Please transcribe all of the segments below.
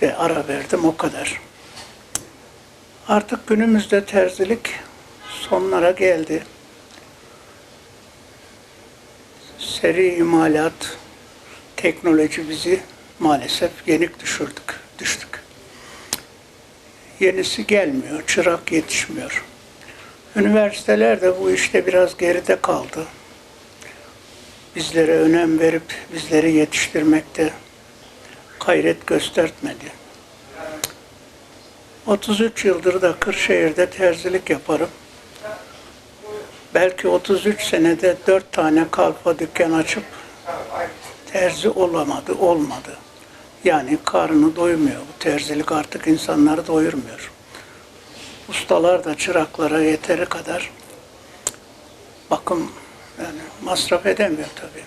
de ara verdim o kadar. Artık günümüzde terzilik sonlara geldi. Seri imalat, teknoloji bizi maalesef yenik düşürdük, düştük. Yenisi gelmiyor, çırak yetişmiyor. Üniversiteler de bu işte biraz geride kaldı. Bizlere önem verip bizleri yetiştirmekte gayret göstermedi. 33 yıldır da Kırşehir'de terzilik yaparım. Belki 33 senede 4 tane kalfa dükkan açıp terzi olamadı, olmadı. Yani karnı doymuyor. Bu terzilik artık insanları doyurmuyor. Ustalar da çıraklara yeteri kadar bakım yani masraf edemiyor tabii.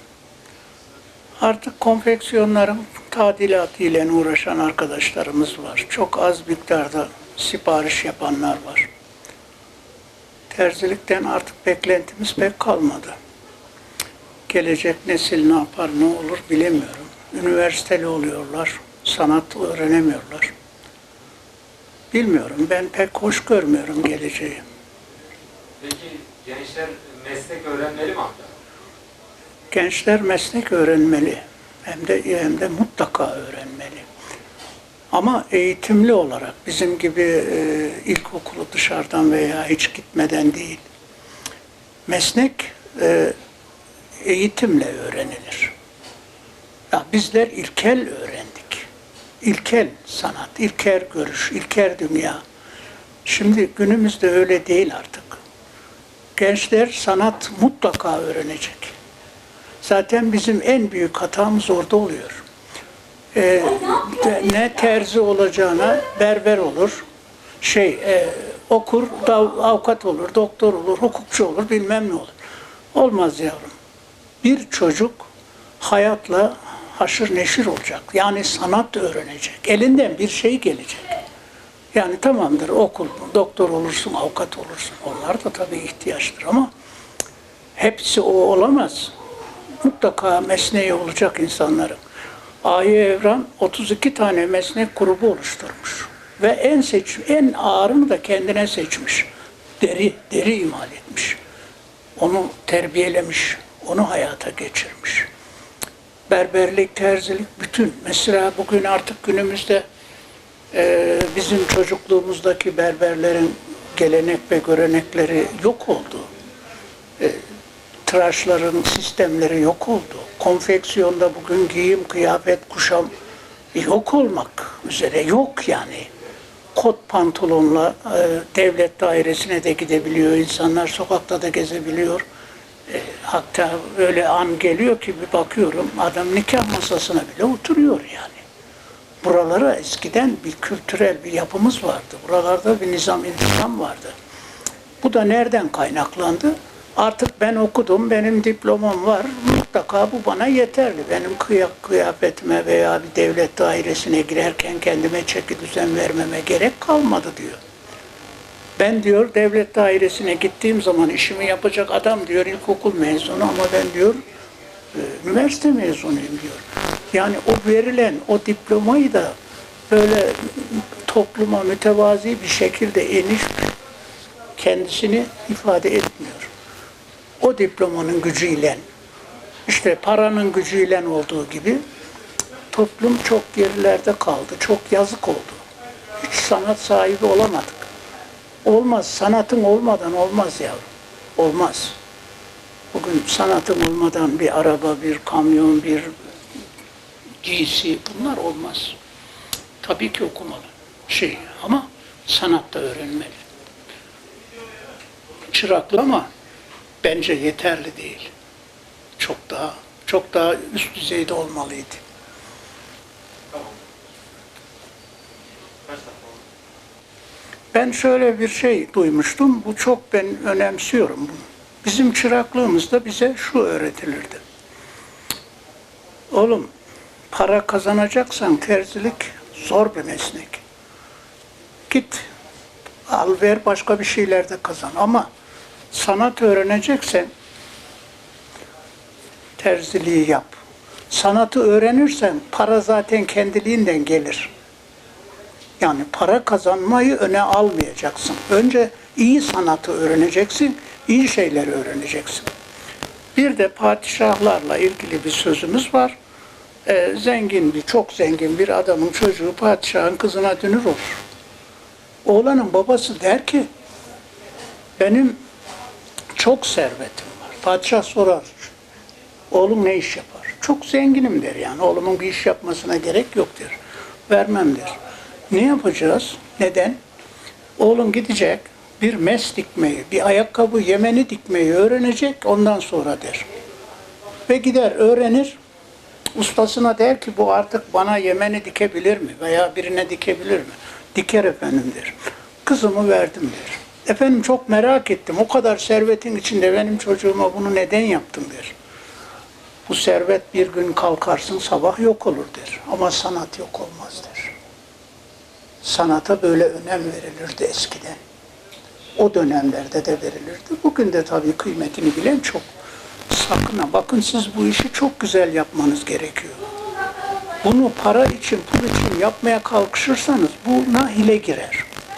Artık konfeksiyonların tadilatı ile uğraşan arkadaşlarımız var. Çok az miktarda sipariş yapanlar var. Terzilikten artık beklentimiz pek kalmadı. Gelecek nesil ne yapar, ne olur bilemiyorum. Üniversiteli oluyorlar, sanat öğrenemiyorlar. Bilmiyorum, ben pek hoş görmüyorum geleceği. Peki gençler meslek öğrenmeli mi? Gençler meslek öğrenmeli. Hem de hem de mutlaka öğrenmeli. Ama eğitimli olarak bizim gibi e, ilkokulu dışarıdan veya hiç gitmeden değil. Meslek e, eğitimle öğrenilir. Ya bizler ilkel öğrendik. İlkel sanat, ilkel görüş, ilkel dünya. Şimdi günümüzde öyle değil artık. Gençler sanat mutlaka öğrenecek. Zaten bizim en büyük hatamız orada oluyor. Ee, ne terzi olacağına berber olur, şey e, okur, da, avukat olur, doktor olur, hukukçu olur, bilmem ne olur. Olmaz yavrum. Bir çocuk hayatla haşır neşir olacak. Yani sanat öğrenecek. Elinden bir şey gelecek. Yani tamamdır okul, doktor olursun, avukat olursun. Onlar da tabii ihtiyaçtır ama hepsi o olamaz. Mutlaka mesleği olacak insanların. Ayı Evran 32 tane meslek grubu oluşturmuş. Ve en seç en ağırını da kendine seçmiş. Deri, deri imal etmiş. Onu terbiyelemiş, onu hayata geçirmiş. Berberlik, terzilik, bütün. Mesela bugün artık günümüzde e, bizim çocukluğumuzdaki berberlerin gelenek ve görenekleri yok oldu tıraşların sistemleri yok oldu. Konfeksiyonda bugün giyim, kıyafet, kuşam yok olmak üzere yok yani. Kot pantolonla e, devlet dairesine de gidebiliyor insanlar, sokakta da gezebiliyor. E, hatta öyle an geliyor ki bir bakıyorum adam nikah masasına bile oturuyor yani. Buralara eskiden bir kültürel bir yapımız vardı. Buralarda bir nizam intizam vardı. Bu da nereden kaynaklandı? Artık ben okudum, benim diplomam var. Mutlaka bu bana yeterli. Benim kıyak kıyafetime veya bir devlet dairesine girerken kendime çeki düzen vermeme gerek kalmadı diyor. Ben diyor devlet dairesine gittiğim zaman işimi yapacak adam diyor ilkokul mezunu ama ben diyor e, üniversite mezunuyum diyor. Yani o verilen o diplomayı da böyle topluma mütevazi bir şekilde eniş kendisini ifade etmiyor. Diplomanın gücüyle, işte paranın gücüyle olduğu gibi toplum çok gerilerde kaldı. Çok yazık oldu. Hiç sanat sahibi olamadık. Olmaz. Sanatın olmadan olmaz yavrum. Olmaz. Bugün sanatın olmadan bir araba, bir kamyon, bir giysi bunlar olmaz. Tabii ki okumalı şey ama sanat da öğrenmeli. Çıraklı ama bence yeterli değil. Çok daha çok daha üst düzeyde olmalıydı. Ben şöyle bir şey duymuştum. Bu çok ben önemsiyorum bunu. Bizim çıraklığımızda bize şu öğretilirdi. Oğlum para kazanacaksan terzilik zor bir meslek. Git al ver başka bir şeyler de kazan ama sanat öğreneceksen terziliği yap. Sanatı öğrenirsen para zaten kendiliğinden gelir. Yani para kazanmayı öne almayacaksın. Önce iyi sanatı öğreneceksin, iyi şeyleri öğreneceksin. Bir de padişahlarla ilgili bir sözümüz var. Ee, zengin bir, çok zengin bir adamın çocuğu padişahın kızına dünür olur. Oğlanın babası der ki, benim çok servetim var. Padişah sorar, oğlum ne iş yapar? Çok zenginim der yani. Oğlumun bir iş yapmasına gerek yok der. Vermem der. Ne yapacağız? Neden? Oğlum gidecek bir mes dikmeyi, bir ayakkabı yemeni dikmeyi öğrenecek ondan sonra der. Ve gider öğrenir. Ustasına der ki bu artık bana yemeni dikebilir mi? Veya birine dikebilir mi? Diker efendim der. Kızımı verdim der. Efendim çok merak ettim. O kadar servetin içinde benim çocuğuma bunu neden yaptın der. Bu servet bir gün kalkarsın sabah yok olur der. Ama sanat yok olmaz der. Sanata böyle önem verilirdi eskiden. O dönemlerde de verilirdi. Bugün de tabii kıymetini bilen çok. Sakın ha bakın siz bu işi çok güzel yapmanız gerekiyor. Bunu para için, pul için yapmaya kalkışırsanız buna hile girer.